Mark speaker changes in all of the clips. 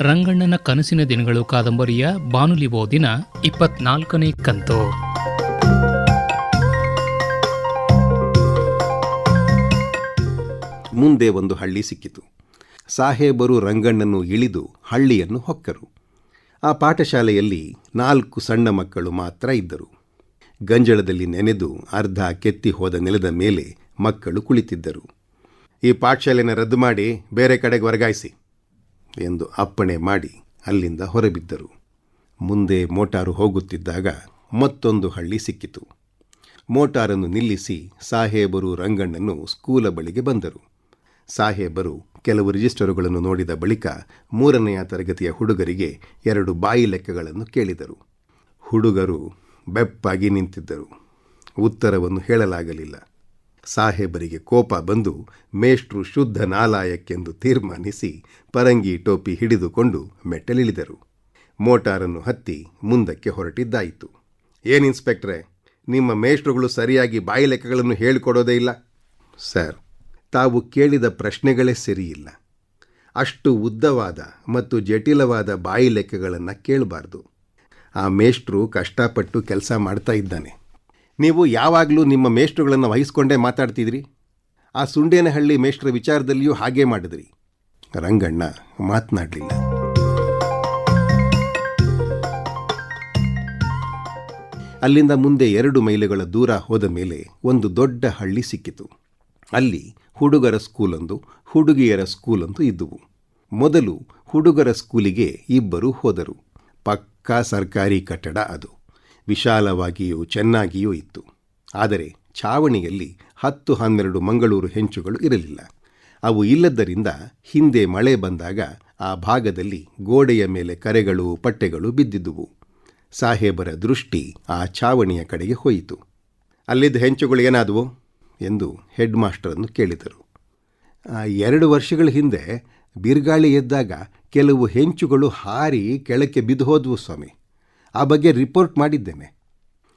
Speaker 1: ರಂಗಣ್ಣನ ಕನಸಿನ ದಿನಗಳು ಕಾದಂಬರಿಯ ಬಾನುಲಿ ಓದಿನ ಇಪ್ಪತ್ನಾಲ್ಕನೇ ಕಂತು.
Speaker 2: ಮುಂದೆ ಒಂದು ಹಳ್ಳಿ ಸಿಕ್ಕಿತು. ಸಾಹೇಬರು ರಂಗಣ್ಣನ್ನು ಇಳಿದು ಹಳ್ಳಿಯನ್ನು ಹೊಕ್ಕರು. ಆ ಪಾಠಶಾಲೆಯಲ್ಲಿ ನಾಲ್ಕು ಸಣ್ಣ ಮಕ್ಕಳು ಮಾತ್ರ ಇದ್ದರು. ಗಂಜಳದಲ್ಲಿ ನೆನೆದು ಅರ್ಧ ಕೆತ್ತಿ ಹೋದ ನೆಲದ ಮೇಲೆ ಮಕ್ಕಳು ಕುಳಿತಿದ್ದರು. ಈ ಪಾಠಶಾಲೆನ ರದ್ದು ಮಾಡಿ ಬೇರೆ ಕಡೆಗೆ ವರ್ಗಾಯಿಸಿ. ಎಂದು ಅಪ್ಪಣೆ ಮಾಡಿ ಅಲ್ಲಿಂದ ಹೊರಬಿದ್ದರು. ಮುಂದೆ ಮೋಟಾರು ಹೋಗುತ್ತಿದ್ದಾಗ ಮತ್ತೊಂದು ಹಳ್ಳಿ ಸಿಕ್ಕಿತು. ಮೋಟಾರನ್ನು ನಿಲ್ಲಿಸಿ ಸಾಹೇಬರು ರಂಗಣ್ಣನು ಸ್ಕೂಲ ಬಳಿಗೆ ಬಂದರು. ಸಾಹೇಬರು ಕೆಲವು ರಿಜಿಸ್ಟರುಗಳನ್ನು ನೋಡಿದ ಬಳಿಕ ಮೂರನೆಯ ತರಗತಿಯ ಹುಡುಗರಿಗೆ ಎರಡು ಬಾಯಿ ಲೆಕ್ಕಗಳನ್ನು ಕೇಳಿದರು. ಹುಡುಗರು ಬೆಪ್ಪಾಗಿ ನಿಂತಿದ್ದರು. ಉತ್ತರವನ್ನು ಹೇಳಲಾಗಲಿಲ್ಲ. ಸಾಹೇಬರಿಗೆ ಕೋಪ ಬಂದು ಮೇಷ್ಟ್ರು ಶುದ್ಧ ನಾಲಾಯಕ್ಕೆಂದು ತೀರ್ಮಾನಿಸಿ ಪರಂಗಿ ಟೋಪಿ ಹಿಡಿದುಕೊಂಡು ಮೆಟ್ಟಲಿಳಿದರು. ಮೋಟಾರನ್ನು ಹತ್ತಿ ಮುಂದಕ್ಕೆ ಹೊರಟಿದ್ದಾಯಿತು. ಏನು ಇನ್ಸ್ಪೆಕ್ಟ್ರೆ, ನಿಮ್ಮ ಮೇಷ್ಟ್ರುಗಳು ಸರಿಯಾಗಿ ಬಾಯಿ ಲೆಕ್ಕಗಳನ್ನು ಹೇಳಿಕೊಡೋದೇ ಇಲ್ಲ? ಸರ್, ತಾವು ಕೇಳಿದ ಪ್ರಶ್ನೆಗಳೇ ಸರಿಯಿಲ್ಲ. ಅಷ್ಟು ಉದ್ದವಾದ ಮತ್ತು ಜಟಿಲವಾದ ಬಾಯಿ ಲೆಕ್ಕಗಳನ್ನು ಕೇಳಬಾರ್ದು. ಆ ಮೇಷ್ಟ್ರು ಕಷ್ಟಪಟ್ಟು ಕೆಲಸ ಮಾಡ್ತಾ ಇದ್ದಾನೆ. ನೀವು ಯಾವಾಗಲೂ ನಿಮ್ಮ ಮೇಷ್ಟ್ರುಗಳನ್ನು ವಹಿಸ್ಕೊಂಡೇ ಮಾತಾಡ್ತಿದ್ರಿ? ಆ ಸುಂಡೇನಹಳ್ಳಿ ಮೇಷ್ಟ್ರ ವಿಚಾರದಲ್ಲಿಯೂ ಹಾಗೇ ಮಾಡಿದ್ರಿ. ರಂಗಣ್ಣ, ಮಾತನಾಡಲಿಲ್ಲ. ಅಲ್ಲಿಂದ ಮುಂದೆ ಎರಡು ಮೈಲುಗಳ ದೂರ ಹೋದ ಮೇಲೆ ಒಂದು ದೊಡ್ಡ ಹಳ್ಳಿ ಸಿಕ್ಕಿತು. ಅಲ್ಲಿ ಹುಡುಗರ ಸ್ಕೂಲೊಂದು, ಹುಡುಗಿಯರ ಸ್ಕೂಲೊಂದು ಇದ್ದುವು. ಮೊದಲು ಹುಡುಗರ ಸ್ಕೂಲಿಗೆ ಇಬ್ಬರು ಹೋದರು. ಪಕ್ಕಾ ಸರ್ಕಾರಿ ಕಟ್ಟಡ ಅದು. ವಿಶಾಲವಾಗಿಯೂ ಚೆನ್ನಾಗಿಯೂ ಇತ್ತು. ಆದರೆ ಛಾವಣಿಯಲ್ಲಿ ಹತ್ತು ಹನ್ನೆರಡು ಮಂಗಳೂರು ಹೆಂಚುಗಳು ಇರಲಿಲ್ಲ. ಅವು ಇಲ್ಲದ್ದರಿಂದ ಹಿಂದೆ ಮಳೆ ಬಂದಾಗ ಆ ಭಾಗದಲ್ಲಿ ಗೋಡೆಯ ಮೇಲೆ ಕರೆಗಳು ಪಟ್ಟೆಗಳು ಬಿದ್ದಿದ್ದುವು. ಸಾಹೇಬರ ದೃಷ್ಟಿ ಆ ಛಾವಣಿಯ ಕಡೆಗೆ ಹೋಯಿತು. ಅಲ್ಲಿದ್ದ ಹೆಂಚುಗಳು ಏನಾದವು? ಎಂದು ಹೆಡ್ ಮಾಸ್ಟರನ್ನು ಕೇಳಿದರು. "ಆ, ಎರಡು ವರ್ಷಗಳ ಹಿಂದೆ ಬಿರುಗಾಳಿ ಎದ್ದಾಗ ಕೆಲವು ಹೆಂಚುಗಳು ಹಾರಿ ಕೆಳಕ್ಕೆ ಬಿದ್ದು ಹೋದವು ಸ್ವಾಮಿ. ಆ ಬಗ್ಗೆ ರಿಪೋರ್ಟ್ ಮಾಡಿದ್ದೇನೆ.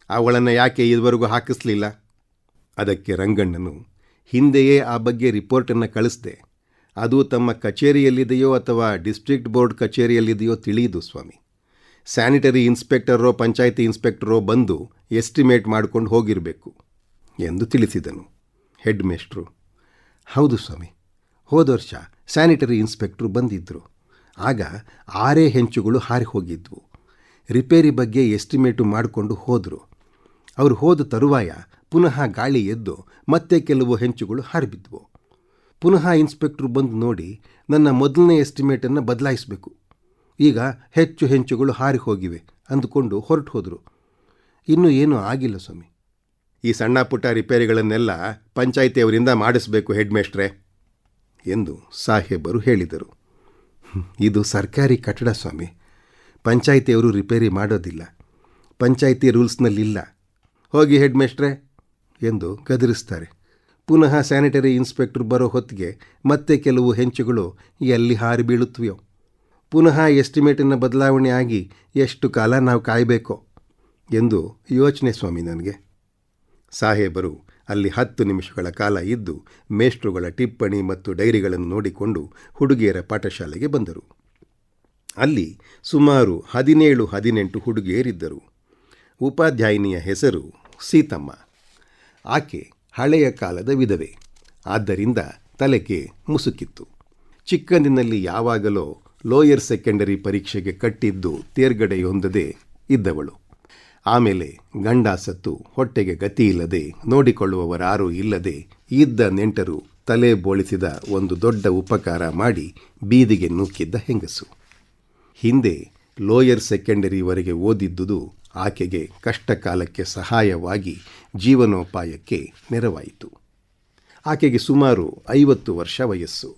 Speaker 2: ಅವಳನ್ನು ಯಾಕೆ ಇದುವರೆಗೂ ಹಾಕಿಸ್ಲಿಲ್ಲ? ಅದಕ್ಕೆ ರಂಗಣ್ಣನು, ಹಿಂದೆಯೇ ಆ ಬಗ್ಗೆ ರಿಪೋರ್ಟನ್ನು ಕಳಿಸ್ದೆ. ಅದು ತಮ್ಮ ಕಚೇರಿಯಲ್ಲಿದೆಯೋ ಅಥವಾ ಡಿಸ್ಟ್ರಿಕ್ಟ್ ಬೋರ್ಡ್ ಕಚೇರಿಯಲ್ಲಿದೆಯೋ ತಿಳಿಯುದು ಸ್ವಾಮಿ. ಸ್ಯಾನಿಟರಿ ಇನ್ಸ್ಪೆಕ್ಟರೋ ಪಂಚಾಯಿತಿ ಇನ್ಸ್ಪೆಕ್ಟರೋ ಬಂದು ಎಸ್ಟಿಮೇಟ್ ಮಾಡ್ಕೊಂಡು ಹೋಗಿರಬೇಕು ಎಂದು ತಿಳಿಸಿದನು ಹೆಡ್ ಮೇಸ್ಟ್ರು ಹೌದು ಸ್ವಾಮಿ, ಹೋದ ವರ್ಷ ಸ್ಯಾನಿಟರಿ ಇನ್ಸ್ಪೆಕ್ಟ್ರು ಬಂದಿದ್ದರು ಆಗ ಆರೇ ಹೆಂಚುಗಳು ಹಾರಿ ಹೋಗಿದ್ವು. ರಿಪೇರಿ ಬಗ್ಗೆ ಎಸ್ಟಿಮೇಟು ಮಾಡಿಕೊಂಡು ಹೋದರು. ಅವರು ಹೋದ ತರುವಾಯ ಪುನಃ ಗಾಳಿ ಎದ್ದು ಮತ್ತೆ ಕೆಲವು ಹೆಂಚುಗಳು ಹಾರಿಬಿದ್ವು. ಪುನಃ ಇನ್ಸ್ಪೆಕ್ಟ್ರು ಬಂದು ನೋಡಿ ನನ್ನ ಮೊದಲನೇ ಎಸ್ಟಿಮೇಟನ್ನು ಬದಲಾಯಿಸಬೇಕು. ಈಗ ಹೆಚ್ಚು ಹೆಂಚುಗಳು ಹಾರಿ ಹೋಗಿವೆ ಅಂದುಕೊಂಡು ಹೊರಟು ಹೋದರು. ಇನ್ನೂ ಏನೂ ಆಗಿಲ್ಲ ಸ್ವಾಮಿ. ಈ ಸಣ್ಣ ಪುಟ್ಟ ರಿಪೇರಿಗಳನ್ನೆಲ್ಲ ಪಂಚಾಯಿತಿಯವರಿಂದ ಮಾಡಿಸಬೇಕು ಹೆಡ್ ಮೇಸ್ಟ್ರೆ ಎಂದು ಸಾಹೇಬರು ಹೇಳಿದರು. ಇದು ಸರ್ಕಾರಿ ಕಟ್ಟಡ ಸ್ವಾಮಿ. ಪಂಚಾಯಿತಿಯವರು ರಿಪೇರಿ ಮಾಡೋದಿಲ್ಲ. ಪಂಚಾಯಿತಿ ರೂಲ್ಸ್ನಲ್ಲಿಲ್ಲ. ಹೋಗಿ ಹೆಡ್ ಮೇಸ್ಟ್ರೆ ಎಂದು ಗದರಿಸ್ತಾರೆ. ಪುನಃ ಸ್ಯಾನಿಟರಿ ಇನ್ಸ್ಪೆಕ್ಟರ್ ಬರೋ ಹೊತ್ತಿಗೆ ಮತ್ತೆ ಕೆಲವು ಹೆಂಚುಗಳು ಎಲ್ಲಿ ಹಾರಿ ಬೀಳುತ್ತವೆಯೋ ಪುನಃ ಎಸ್ಟಿಮೇಟಿನ ಬದಲಾವಣೆ ಆಗಿ ಎಷ್ಟು ಕಾಲ ನಾವು ಕಾಯಬೇಕೋ ಎಂದು ಯೋಚನೆ ಸ್ವಾಮಿ ನನಗೆ. ಸಾಹೇಬರು ಅಲ್ಲಿ ಹತ್ತು ನಿಮಿಷಗಳ ಕಾಲ ಇದ್ದು ಮೇಷ್ಟ್ರುಗಳ ಟಿಪ್ಪಣಿ ಮತ್ತು ಡೈರಿಗಳನ್ನು ನೋಡಿಕೊಂಡು ಹುಡುಗಿಯರ ಪಾಠಶಾಲೆಗೆ ಬಂದರು. ಅಲ್ಲಿ ಸುಮಾರು ಹದಿನೇಳು, ಹದಿನೆಂಟು ಹುಡುಗಿಯರಿದ್ದರು. ಉಪಾಧ್ಯಾಯಿನಿಯ ಹೆಸರು ಸೀತಮ್ಮ. ಆಕೆ ಹಳೆಯ ಕಾಲದ ವಿಧವೆ. ಆದ್ದರಿಂದ ತಲೆಗೆ ಮುಸುಕಿತ್ತು. ಚಿಕ್ಕಂದಿನಲ್ಲಿ ಯಾವಾಗಲೋ ಲೋಯರ್ ಸೆಕೆಂಡರಿ ಪರೀಕ್ಷೆಗೆ ಕಟ್ಟಿದ್ದು ತೇರ್ಗಡೆಯೊಂದದೇ ಇದ್ದವಳು. ಆಮೇಲೆ ಗಂಡ ಸತ್ತು ಹೊಟ್ಟೆಗೆ ಗತಿಯಿಲ್ಲದೆ ನೋಡಿಕೊಳ್ಳುವವರಾರೂ ಇಲ್ಲದೆ ಇದ್ದ ನೆಂಟರು ತಲೆ ಬೋಳಿಸಿದ ಒಂದು ದೊಡ್ಡ ಉಪಕಾರ ಮಾಡಿ ಬೀದಿಗೆ ನೂಕಿದ್ದ ಹೆಂಗಸು. ಹಿಂದೆ ಲೋಯರ್ ಸೆಕೆಂಡರಿವರೆಗೆ ಓದಿದ್ದುದು ಆಕೆಗೆ ಕಷ್ಟ ಕಾಲಕ್ಕೆ ಸಹಾಯವಾಗಿ ಜೀವನೋಪಾಯಕ್ಕೆ ನೆರವಾಯಿತು. ಆಕೆಗೆ ಸುಮಾರು ಐವತ್ತು ವರ್ಷ ವಯಸ್ಸು.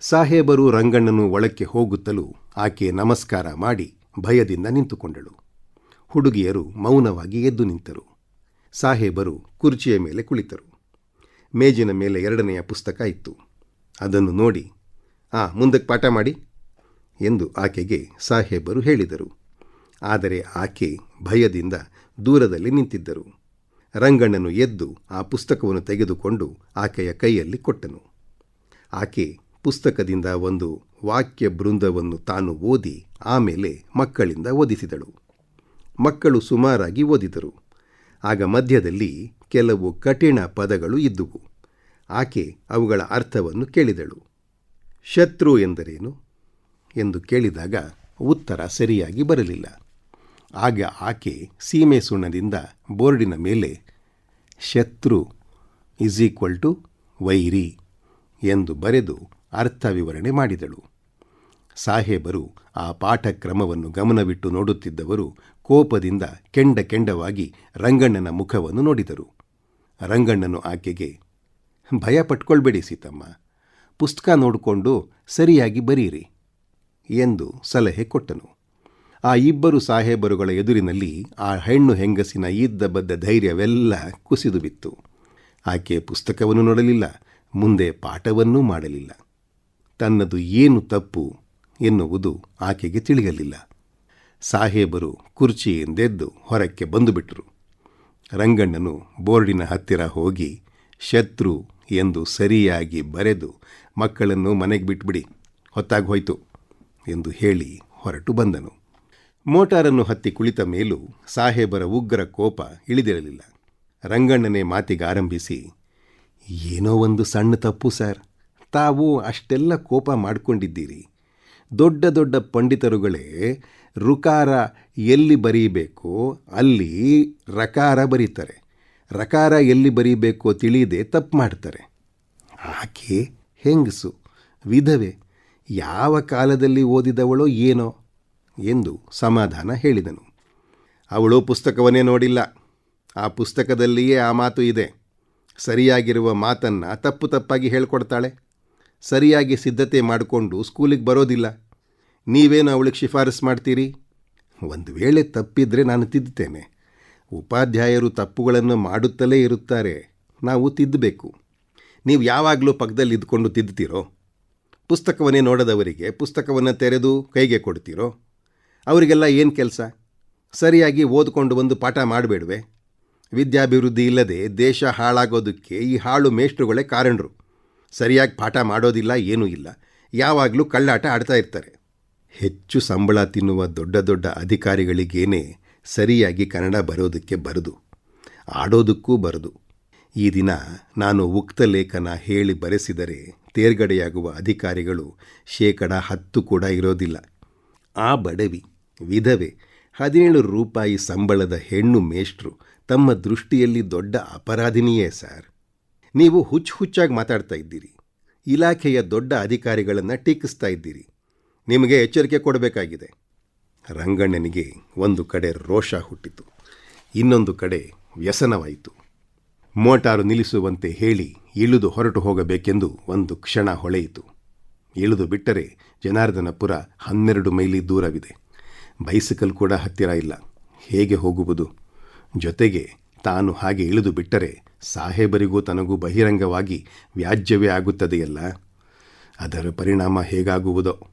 Speaker 2: ಸಾಹೇಬರು ರಂಗಣ್ಣನು ಒಳಕ್ಕೆ ಹೋಗುತ್ತಲೂ ಆಕೆ ನಮಸ್ಕಾರ ಮಾಡಿ ಭಯದಿಂದ ನಿಂತುಕೊಂಡಳು. ಹುಡುಗಿಯರು ಮೌನವಾಗಿ ಎದ್ದು ನಿಂತರು. ಸಾಹೇಬರು ಕುರ್ಚಿಯ ಮೇಲೆ ಕುಳಿತರು. ಮೇಜಿನ ಮೇಲೆ ಎರಡನೆಯ ಪುಸ್ತಕ ಇತ್ತು. ಅದನ್ನು ನೋಡಿ, ಆ, ಮುಂದಕ್ಕೆ ಪಾಠ ಮಾಡಿ. ಎಂದು ಆಕೆಗೆ ಸಾಹೇಬರು ಹೇಳಿದರು. ಆದರೆ ಆಕೆ ಭಯದಿಂದ ದೂರದಲ್ಲಿ ನಿಂತಿದ್ದರು. ರಂಗಣ್ಣನು ಎದ್ದು ಆ ಪುಸ್ತಕವನ್ನು ತೆಗೆದುಕೊಂಡು ಆಕೆಯ ಕೈಯಲ್ಲಿ ಕೊಟ್ಟನು. ಆಕೆ ಪುಸ್ತಕದಿಂದ ಒಂದು ವಾಕ್ಯ ಬೃಂದವನ್ನು ತಾನು ಓದಿ ಆಮೇಲೆ ಮಕ್ಕಳಿಂದ ಓದಿಸಿದಳು. ಮಕ್ಕಳು ಸುಮಾರಾಗಿ ಓದಿದರು. ಆಗ ಮಧ್ಯದಲ್ಲಿ ಕೆಲವು ಕಠಿಣ ಪದಗಳು ಇದ್ದುವು. ಆಕೆ ಅವುಗಳ ಅರ್ಥವನ್ನು ಕೇಳಿದಳು. ಶತ್ರು ಎಂದರೇನು? ಎಂದು ಕೇಳಿದಾಗ ಉತ್ತರ ಸರಿಯಾಗಿ ಬರಲಿಲ್ಲ. ಆಗ ಆಕೆ ಸೀಮೆ ಸುಣ್ಣದಿಂದ ಬೋರ್ಡಿನ ಮೇಲೆ, ಶತ್ರು ಇಸ್ ಈಕ್ವಲ್ ಟು ವೈರಿ ಎಂದು ಬರೆದು ಅರ್ಥ ವಿವರಣೆ ಮಾಡಿದಳು. ಸಾಹೇಬರು ಆ ಪಾಠಕ್ರಮವನ್ನು ಗಮನವಿಟ್ಟು ನೋಡುತ್ತಿದ್ದವರು ಕೋಪದಿಂದ ಕೆಂಡ ಕೆಂಡವಾಗಿ ರಂಗಣ್ಣನ ಮುಖವನ್ನು ನೋಡಿದರು. ರಂಗಣ್ಣನು ಆಕೆಗೆ, ಭಯ ಪಟ್ಕೊಳ್ಬೇಡಿ ಸೀತಮ್ಮ, ಪುಸ್ತಕ ನೋಡಿಕೊಂಡು ಸರಿಯಾಗಿ ಬರೀರಿ. ಎಂದು ಸಲಹೆ ಕೊಟ್ಟನು. ಆ ಇಬ್ಬರು ಸಾಹೇಬರುಗಳ ಎದುರಿನಲ್ಲಿ ಆ ಹೆಣ್ಣು ಹೆಂಗಸಿನ ಇದ್ದ ಬದ್ದ ಧೈರ್ಯವೆಲ್ಲ ಕುಸಿದು ಬಿತ್ತು. ಆಕೆ ಪುಸ್ತಕವನ್ನು ನೋಡಲಿಲ್ಲ, ಮುಂದೆ ಪಾಠವನ್ನೂ ಮಾಡಲಿಲ್ಲ. ತನ್ನದು ಏನು ತಪ್ಪು ಎನ್ನುವುದು ಆಕೆಗೆ ತಿಳಿಯಲಿಲ್ಲ. ಸಾಹೇಬರು ಕುರ್ಚಿಯಿಂದೆದ್ದು ಹೊರಕ್ಕೆ ಬಂದುಬಿಟ್ರು. ರಂಗಣ್ಣನು ಬೋರ್ಡಿನ ಹತ್ತಿರ ಹೋಗಿ, ಶತ್ರು ಎಂದು ಸರಿಯಾಗಿ ಬರೆದು ಮಕ್ಕಳನ್ನು ಮನೆಗೆ ಬಿಟ್ಬಿಡಿ, ಹೊತ್ತಾಗಿ ಹೋಯ್ತು. ಎಂದು ಹೇಳಿ ಹೊರಟು ಬಂದನು. ಮೋಟಾರನ್ನು ಹತ್ತಿ ಕುಳಿತ ಮೇಲೂ ಸಾಹೇಬರ ಉಗ್ರ ಕೋಪ ಇಳಿದಿರಲಿಲ್ಲ. ರಂಗಣ್ಣನೇ ಮಾತಿಗಾರಂಭಿಸಿ ಏನೋ ಒಂದು ಸಣ್ಣ ತಪ್ಪು ಸರ್. ತಾವು ಅಷ್ಟೆಲ್ಲ ಕೋಪ ಮಾಡಿಕೊಂಡಿದ್ದೀರಿ. ದೊಡ್ಡ ದೊಡ್ಡ ಪಂಡಿತರುಗಳೇ, ರುಕಾರ ಎಲ್ಲಿ ಬರೀಬೇಕೋ ಅಲ್ಲಿ ರಕಾರ ಬರೀತಾರೆ. ರಕಾರ ಎಲ್ಲಿ ಬರೀಬೇಕೋ ತಿಳಿಯದೆ ತಪ್ಪು ಮಾಡ್ತಾರೆ. ಆಕೆ ಹೆಂಗಸು, ವಿಧವೆ. ಯಾವ ಕಾಲದಲ್ಲಿ ಓದಿದವಳೋ ಏನೋ ಎಂದು ಸಮಾಧಾನ ಹೇಳಿದನು. ಅವಳು ಪುಸ್ತಕವನ್ನೇ ನೋಡಿಲ್ಲ. ಆ ಪುಸ್ತಕದಲ್ಲಿಯೇ ಆ ಮಾತು ಇದೆ. ಸರಿಯಾಗಿರುವ ಮಾತನ್ನು ತಪ್ಪು ತಪ್ಪಾಗಿ ಹೇಳ್ಕೊಡ್ತಾಳೆ. ಸರಿಯಾಗಿ ಸಿದ್ಧತೆ ಮಾಡಿಕೊಂಡು ಸ್ಕೂಲಿಗೆ ಬರೋದಿಲ್ಲ. ನೀವೇನು ಅವಳಿಗೆ ಶಿಫಾರಸು ಮಾಡ್ತೀರಿ? ಒಂದು ವೇಳೆ ತಪ್ಪಿದ್ರೆ ನಾನು ತಿದ್ದುತ್ತೇನೆ. ಉಪಾಧ್ಯಾಯರು ತಪ್ಪುಗಳನ್ನು ಮಾಡುತ್ತಲೇ ಇರುತ್ತಾರೆ. ನಾವು ತಿದ್ದಬೇಕು. ನೀವು ಯಾವಾಗಲೂ ಪಕ್ಕದಲ್ಲಿ ಇದ್ಕೊಂಡು ತಿದ್ದುತ್ತೀರೋ? ಪುಸ್ತಕವನ್ನೇ ನೋಡದವರಿಗೆ ಪುಸ್ತಕವನ್ನು ತೆರೆದು ಕೈಗೆ ಕೊಡ್ತೀರೋ? ಅವರಿಗೆಲ್ಲ ಏನು ಕೆಲಸ? ಸರಿಯಾಗಿ ಓದ್ಕೊಂಡು ಬಂದು ಪಾಠ ಮಾಡಬೇಡ್ವೆ. ವಿದ್ಯಾಭಿವೃದ್ಧಿ ಇಲ್ಲದೆ ದೇಶ ಹಾಳಾಗೋದಕ್ಕೆ ಈ ಹಾಳು ಮೇಷ್ಟ್ರುಗಳೇ ಕಾರಣರು. ಸರಿಯಾಗಿ ಪಾಠ ಮಾಡೋದಿಲ್ಲ, ಏನೂ ಇಲ್ಲ. ಯಾವಾಗಲೂ ಕಳ್ಳಾಟ ಆಡ್ತಾ ಇರ್ತಾರೆ. ಹೆಚ್ಚು ಸಂಬಳ ತಿನ್ನುವ ದೊಡ್ಡ ದೊಡ್ಡ ಅಧಿಕಾರಿಗಳಿಗೇನೆ ಸರಿಯಾಗಿ ಕನ್ನಡ ಬರೋದಕ್ಕೆ ಬರದು. ಆಡೋದಕ್ಕೂ ಬರದು. ಈ ದಿನ ನಾನು ಉಕ್ತ ಲೇಖನ ಹೇಳಿ ಬರೆಸಿದರೆ ತೇರ್ಗಡೆಯಾಗುವ ಅಧಿಕಾರಿಗಳು ಶೇಕಡ ಹತ್ತು ಕೂಡ ಇರೋದಿಲ್ಲ. ಆ ಬಡವಿ, ವಿಧವೆ, ಹದಿನೇಳು ರೂಪಾಯಿ ಸಂಬಳದ ಹೆಣ್ಣು ಮೇಷ್ಟ್ರು ತಮ್ಮ ದೃಷ್ಟಿಯಲ್ಲಿ ದೊಡ್ಡ ಅಪರಾಧಿನಿಯೇ ಸರ್. ನೀವು ಹುಚ್ಚು ಹುಚ್ಚಾಗಿ ಮಾತಾಡ್ತಾ ಇದ್ದೀರಿ. ಇಲಾಖೆಯ ದೊಡ್ಡ ಅಧಿಕಾರಿಗಳನ್ನು ಟೀಕಿಸ್ತಾ ಇದ್ದೀರಿ. ನಿಮಗೆ ಎಚ್ಚರಿಕೆ ಕೊಡಬೇಕಾಗಿದೆ. ರಂಗಣ್ಣನಿಗೆ ಒಂದು ಕಡೆ ರೋಷ ಹುಟ್ಟಿತು. ಇನ್ನೊಂದು ಕಡೆ ವ್ಯಸನವಾಯಿತು. ಮೋಟಾರು ನಿಲ್ಲಿಸುವಂತೆ ಹೇಳಿ ಇಳಿದು ಹೊರಟು ಹೋಗಬೇಕೆಂದು ಒಂದು ಕ್ಷಣ ಹೊಳೆಯಿತು. ಇಳಿದು ಬಿಟ್ಟರೆ ಜನಾರ್ದನಪುರ ಹನ್ನೆರಡು ಮೈಲಿ ದೂರವಿದೆ. ಬೈಸಿಕಲ್ ಕೂಡ ಹತ್ತಿರ ಇಲ್ಲ. ಹೇಗೆ ಹೋಗುವುದು? ಜೊತೆಗೆ ತಾನು ಹಾಗೆ ಇಳಿದು ಬಿಟ್ಟರೆ ಸಾಹೇಬರಿಗೂ ತನಗೂ ಬಹಿರಂಗವಾಗಿ ವ್ಯಾಜ್ಯವೇ ಆಗುತ್ತದೆಯಲ್ಲ? ಅದರ ಪರಿಣಾಮ ಹೇಗಾಗುವುದೋ?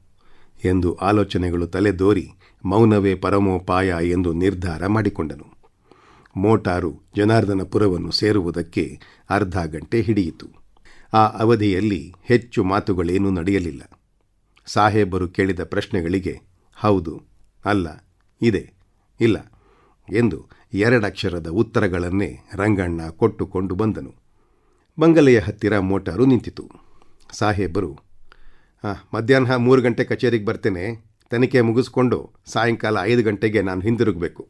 Speaker 2: ಎಂದು ಆಲೋಚನೆಗಳು ತಲೆದೋರಿ ಮೌನವೇ ಪರಮೋಪಾಯ ಎಂದು ನಿರ್ಧಾರ ಮಾಡಿಕೊಂಡನು. ಮೋಟಾರು ಜನಾರ್ದನಪುರವನ್ನು ಸೇರುವುದಕ್ಕೆ ಅರ್ಧ ಗಂಟೆ ಹಿಡಿಯಿತು. ಆ ಅವಧಿಯಲ್ಲಿ ಹೆಚ್ಚು ಮಾತುಗಳೇನೂ ನಡೆಯಲಿಲ್ಲ. ಸಾಹೇಬರು ಕೇಳಿದ ಪ್ರಶ್ನೆಗಳಿಗೆ, ಹೌದು, ಅಲ್ಲ, ಇದೆ, ಇಲ್ಲ ಎಂದು ಎರಡಕ್ಷರದ ಉತ್ತರಗಳನ್ನೇ ರಂಗಣ್ಣ ಕೊಟ್ಟುಕೊಂಡು ಬಂದನು. ಬಂಗಲೆಯ ಹತ್ತಿರ ಮೋಟಾರು ನಿಂತಿತು. ಸಾಹೇಬರು ಮಧ್ಯಾಹ್ನ ಮೂರು ಗಂಟೆ ಕಚೇರಿಗೆ ಬರ್ತೇನೆ. ತನಿಖೆ ಮುಗಿಸ್ಕೊಂಡು ಸಾಯಂಕಾಲ ಐದು ಗಂಟೆಗೆ ನಾನು ಹಿಂದಿರುಗಬೇಕು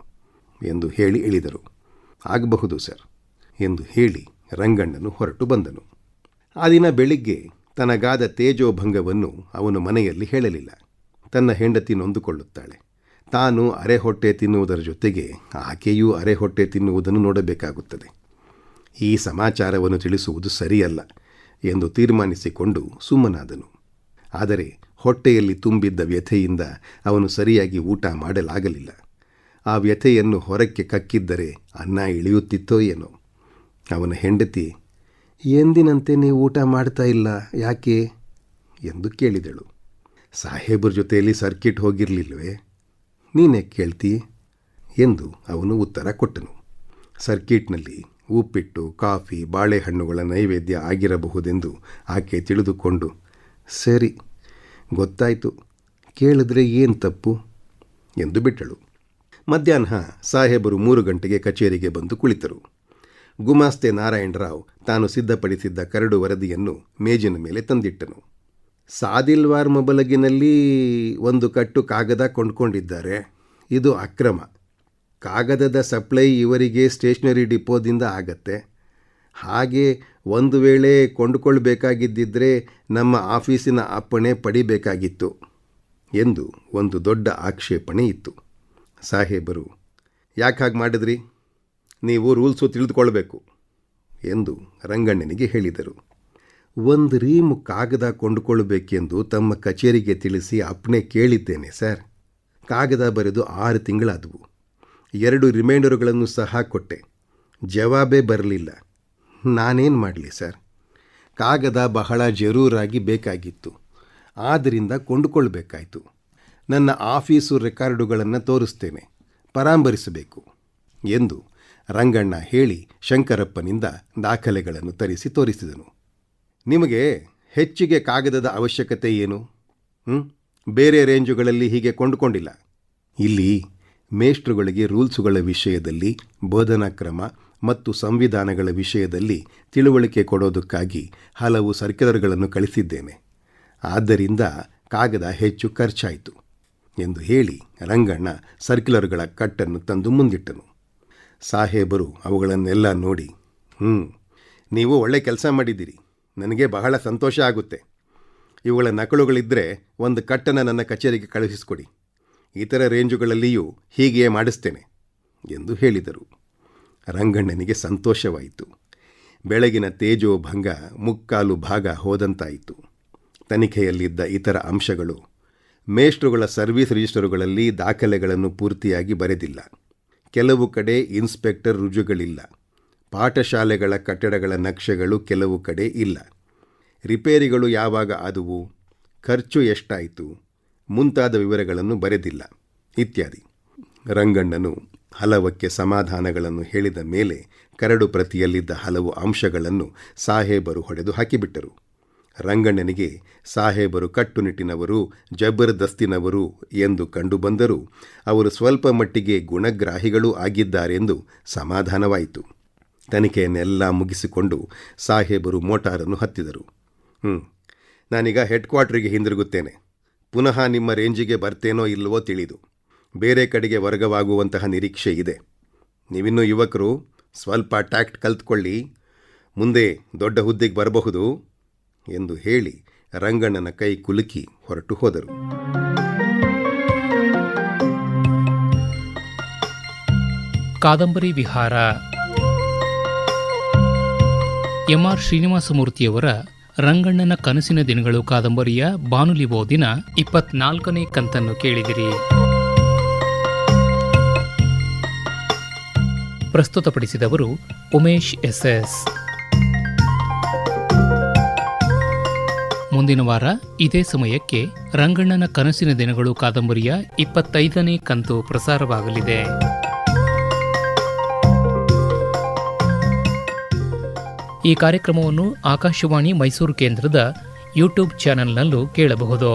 Speaker 2: ಎಂದು ಹೇಳಿ ಇಳಿದರು. ಆಗಬಹುದು, ಸರ್, ಎಂದು ಹೇಳಿ ರಂಗಣ್ಣನು ಹೊರಟು ಬಂದನು. ಆ ದಿನ ಬೆಳಿಗ್ಗೆ ತನಗಾದ ತೇಜೋಭಂಗವನ್ನು ಅವನು ಮನೆಯಲ್ಲಿ ಹೇಳಲಿಲ್ಲ. ತನ್ನ ಹೆಂಡತಿ ನೊಂದುಕೊಳ್ಳುತ್ತಾಳೆ. ತಾನು ಅರೆ ಹೊಟ್ಟೆ ತಿನ್ನುವುದರ ಜೊತೆಗೆ ಆಕೆಯೂ ಅರೆ ಹೊಟ್ಟೆ ತಿನ್ನುವುದನ್ನು ನೋಡಬೇಕಾಗುತ್ತದೆ. ಈ ಸಮಾಚಾರವನ್ನು ತಿಳಿಸುವುದು ಸರಿಯಲ್ಲ ಎಂದು ತೀರ್ಮಾನಿಸಿಕೊಂಡು ಸುಮ್ಮನಾದನು. ಆದರೆ ಹೊಟ್ಟೆಯಲ್ಲಿ ತುಂಬಿದ್ದ ವ್ಯಥೆಯಿಂದ ಅವನು ಸರಿಯಾಗಿ ಊಟ ಮಾಡಲಾಗಲಿಲ್ಲ. ಆ ವ್ಯಥೆಯನ್ನು ಹೊರಕ್ಕೆ ಕಕ್ಕಿದ್ದರೆ ಅನ್ನ ಇಳಿಯುತ್ತಿತ್ತೋ ಏನೋ. ಅವನ ಹೆಂಡತಿ, ಎಂದಿನಂತೆ ನೀವು ಊಟ ಮಾಡ್ತಾ ಇಲ್ಲ, ಯಾಕೆ? ಎಂದು ಕೇಳಿದಳು. ಸಾಹೇಬ್ರ ಜೊತೆಯಲ್ಲಿ ಸರ್ಕಿಟ್ ಹೋಗಿರಲಿಲ್ವೇ? ನೀನೇ ಕೇಳ್ತಿ? ಎಂದು ಅವನು ಉತ್ತರ ಕೊಟ್ಟನು. ಸರ್ಕಿಟ್ನಲ್ಲಿ ಉಪ್ಪಿಟ್ಟು, ಕಾಫಿ, ಬಾಳೆಹಣ್ಣುಗಳ ನೈವೇದ್ಯ ಆಗಿರಬಹುದೆಂದು ಆಕೆ ತಿಳಿದುಕೊಂಡು, ಸರಿ, ಗೊತ್ತಾಯಿತು. ಕೇಳಿದ್ರೆ ಏನು ತಪ್ಪು? ಎಂದು ಬಿಟ್ಟಳು. ಮಧ್ಯಾಹ್ನ ಸಾಹೇಬರು ಮೂರು ಗಂಟೆಗೆ ಕಚೇರಿಗೆ ಬಂದು ಕುಳಿತರು. ಗುಮಾಸ್ತೆ ನಾರಾಯಣರಾವ್ ತಾನು ಸಿದ್ಧಪಡಿಸಿದ್ದ ಕರಡು ವರದಿಯನ್ನು ಮೇಜಿನ ಮೇಲೆ ತಂದಿಟ್ಟನು. ಸಾದಿಲ್ವಾರ್ ಮೊಬಲಗಿನಲ್ಲಿ ಒಂದು ಕಟ್ಟು ಕಾಗದ ಕೊಂಡ್ಕೊಂಡಿದ್ದಾರೆ. ಇದು ಅಕ್ರಮ. ಕಾಗದದ ಸಪ್ಲೈ ಇವರಿಗೆ ಸ್ಟೇಷನರಿ ಡಿಪೋದಿಂದ ಆಗತ್ತೆ. ಹಾಗೆ ಒಂದು ವೇಳೆ ಕೊಂಡುಕೊಳ್ಬೇಕಾಗಿದ್ದಿದ್ರೆ ನಮ್ಮ ಆಫೀಸಿನ ಅಪ್ಪಣೆ ಪಡಿಬೇಕಾಗಿತ್ತು ಎಂದು ಒಂದು ದೊಡ್ಡ ಆಕ್ಷೇಪಣೆ ಇತ್ತು. ಸಾಹೇಬರು ಯಾಕೆ ಹಾಗೆ ಮಾಡಿದ್ರಿ? ನೀವು ರೂಲ್ಸು ತಿಳಿದುಕೊಳ್ಬೇಕು ಎಂದು ರಂಗಣ್ಣನಿಗೆ ಹೇಳಿದರು. ಒಂದು ರೀಮ್ ಕಾಗದ ಕೊಂಡುಕೊಳ್ಳಬೇಕೆಂದು ತಮ್ಮ ಕಚೇರಿಗೆ ತಿಳಿಸಿ ಅಪ್ಣೆ ಕೇಳಿದ್ದೇನೆ ಸರ್. ಕಾಗದ ಬರೆದು ಆರು ತಿಂಗಳಾದವು. ಎರಡು ರಿಮೈಂಡರುಗಳನ್ನು ಸಹ ಕೊಟ್ಟೆ. ಜವಾಬೇ ಬರಲಿಲ್ಲ. ನಾನೇನು ಮಾಡಲಿ ಸರ್? ಕಾಗದ ಬಹಳ ಜರೂರಾಗಿ ಬೇಕಾಗಿತ್ತು. ಆದ್ದರಿಂದ ಕೊಂಡುಕೊಳ್ಬೇಕಾಯಿತು. ನನ್ನ ಆಫೀಸು ರೆಕಾರ್ಡುಗಳನ್ನು ತೋರಿಸ್ತೇನೆ. ಪರಾಂಬರಿಸಬೇಕು ಎಂದು ರಂಗಣ್ಣ ಹೇಳಿ ಶಂಕರಪ್ಪನಿಂದ ದಾಖಲೆಗಳನ್ನು ತರಿಸಿ ತೋರಿಸಿದನು. ನಿಮಗೆ ಹೆಚ್ಚಿಗೆ ಕಾಗದದ ಅವಶ್ಯಕತೆ ಏನು? ಬೇರೆ ರೇಂಜುಗಳಲ್ಲಿ ಹೀಗೆ ಕೊಂಡುಕೊಂಡಿಲ್ಲ. ಇಲ್ಲಿ ಮೇಷ್ಟ್ರುಗಳಿಗೆ ರೂಲ್ಸುಗಳ ವಿಷಯದಲ್ಲಿ, ಬೋಧನಾ ಕ್ರಮ ಮತ್ತು ಸಂವಿಧಾನಗಳ ವಿಷಯದಲ್ಲಿ ತಿಳುವಳಿಕೆ ಕೊಡೋದಕ್ಕಾಗಿ ಹಲವು ಸರ್ಕ್ಯುಲರ್ಗಳನ್ನು ಕಳಿಸಿದ್ದೇನೆ. ಆದ್ದರಿಂದ ಕಾಗದ ಹೆಚ್ಚು ಖರ್ಚಾಯಿತು. ಎಂದು ಹೇಳಿ ರಂಗಣ್ಣ ಸರ್ಕ್ಯುಲರ್ಗಳ ಕಟ್ಟನ್ನು ತಂದು ಮುಂದಿಟ್ಟನು. ಸಾಹೇಬರು ಅವುಗಳನ್ನೆಲ್ಲ ನೋಡಿ ಹ್ಞೂ ನೀವು ಒಳ್ಳೆ ಕೆಲಸ ಮಾಡಿದ್ದೀರಿ. ನನಗೆ ಬಹಳ ಸಂತೋಷ ಆಗುತ್ತೆ. ಇವುಗಳ ನಕಲುಗಳಿದ್ದರೆ ಒಂದು ಕಟ್ಟನ್ನು ನನ್ನ ಕಚೇರಿಗೆ ಕಳುಹಿಸಿಕೊಡಿ. ಇತರ ರೇಂಜುಗಳಲ್ಲಿಯೂ ಹೀಗೆಯೇ ಮಾಡಿಸ್ತೇನೆ, ಎಂದು ಹೇಳಿದರು. ರಂಗಣ್ಣನಿಗೆ ಸಂತೋಷವಾಯಿತು. ಬೆಳಗಿನ ತೇಜೋಭಂಗ ಮುಕ್ಕಾಲು ಭಾಗ ಹೋದಂತಾಯಿತು. ತನಿಖೆಯಲ್ಲಿದ್ದ ಇತರ ಅಂಶಗಳು ಮೇಷ್ಟ್ರುಗಳ ಸರ್ವಿಸ್ ರಿಜಿಸ್ಟರುಗಳಲ್ಲಿ ದಾಖಲೆಗಳನ್ನು ಪೂರ್ತಿಯಾಗಿ ಬರೆದಿಲ್ಲ. ಕೆಲವು ಕಡೆ ಇನ್ಸ್ಪೆಕ್ಟರ್ ರುಜುಗಳಿಲ್ಲ. ಪಾಠಶಾಲೆಗಳ ಕಟ್ಟಡಗಳ ನಕ್ಷೆಗಳು ಕೆಲವು ಕಡೆ ಇಲ್ಲ. ರಿಪೇರಿಗಳು ಯಾವಾಗ ಆದುವು? ಖರ್ಚು ಎಷ್ಟಾಯಿತು? ಮುಂತಾದ ವಿವರಗಳನ್ನು ಬರೆದಿಲ್ಲ. ಇತ್ಯಾದಿ. ರಂಗಣ್ಣನು ಹಲವಕ್ಕೆ ಸಮಾಧಾನಗಳನ್ನು ಹೇಳಿದ ಮೇಲೆ ಕರಡು ಪ್ರತಿಯಲ್ಲಿದ್ದ ಹಲವು ಅಂಶಗಳನ್ನು ಸಾಹೇಬರು ಹೊಡೆದು ಹಾಕಿಬಿಟ್ಟರು. ರಂಗಣ್ಣನಿಗೆ ಸಾಹೇಬರು ಕಟ್ಟುನಿಟ್ಟಿನವರು, ಜಬರ್ದಸ್ತಿನವರು ಎಂದು ಕಂಡುಬಂದರೂ ಅವರು ಸ್ವಲ್ಪ ಮಟ್ಟಿಗೆ ಗುಣಗ್ರಾಹಿಗಳೂ ಆಗಿದ್ದಾರೆಂದು ಸಮಾಧಾನವಾಯಿತು. ತನಿಖೆಯನ್ನೆಲ್ಲ ಮುಗಿಸಿಕೊಂಡು ಸಾಹೇಬರು ಮೋಟಾರನ್ನು ಹತ್ತಿದರು. ಹ್ಞೂ ನಾನೀಗ ಹೆಡ್ ಕ್ವಾರ್ಟರಿಗೆ ಹಿಂದಿರುಗುತ್ತೇನೆ. ಪುನಃ ನಿಮ್ಮ ರೇಂಜಿಗೆ ಬರ್ತೇನೋ ಇಲ್ಲವೋ ತಿಳಿದು. ಬೇರೆ ಕಡೆಗೆ ವರ್ಗವಾಗುವಂತಹ ನಿರೀಕ್ಷೆ ಇದೆ. ನೀವಿನ್ನೂ ಯುವಕರು ಸ್ವಲ್ಪ ಟ್ಯಾಕ್ಟ್ ಕಲ್ತ್ಕೊಳ್ಳಿ. ಮುಂದೆ ದೊಡ್ಡ ಹುದ್ದೆಗೆ ಬರಬಹುದು. ಎಂದು ಹೇಳಿ ರಂಗಣ್ಣನ ಕೈ ಕುಲುಕಿ ಹೊರಟು ಹೋದರು.
Speaker 1: ಕಾದಂಬರಿ ವಿಹಾರ. ಎಂಆರ್ ಶ್ರೀನಿವಾಸಮೂರ್ತಿಯವರ ರಂಗಣ್ಣನ ಕನಸಿನ ದಿನಗಳು ಕಾದಂಬರಿಯ ಬಾನುಲಿ ಓದಿನ ಇಪ್ಪತ್ನಾಲ್ಕನೇ ಕಂತನ್ನು ಕೇಳಿದಿರಿ. ಪ್ರಸ್ತುತಪಡಿಸಿದವರು ಉಮೇಶ್ ಎಸ್ಎಸ್ ಮುಂದಿನ ವಾರ ಇದೇ ಸಮಯಕ್ಕೆ ರಂಗಣ್ಣನ ಕನಸಿನ ದಿನಗಳು ಕಾದಂಬರಿಯ ಇಪ್ಪತ್ತೈದನೇ ಕಂತು ಪ್ರಸಾರವಾಗಲಿದೆ. ಈ ಕಾರ್ಯಕ್ರಮವನ್ನು ಆಕಾಶವಾಣಿ ಮೈಸೂರು ಕೇಂದ್ರದ ಯೂಟ್ಯೂಬ್ ಚಾನೆಲ್ನಲ್ಲೂ ಕೇಳಬಹುದು.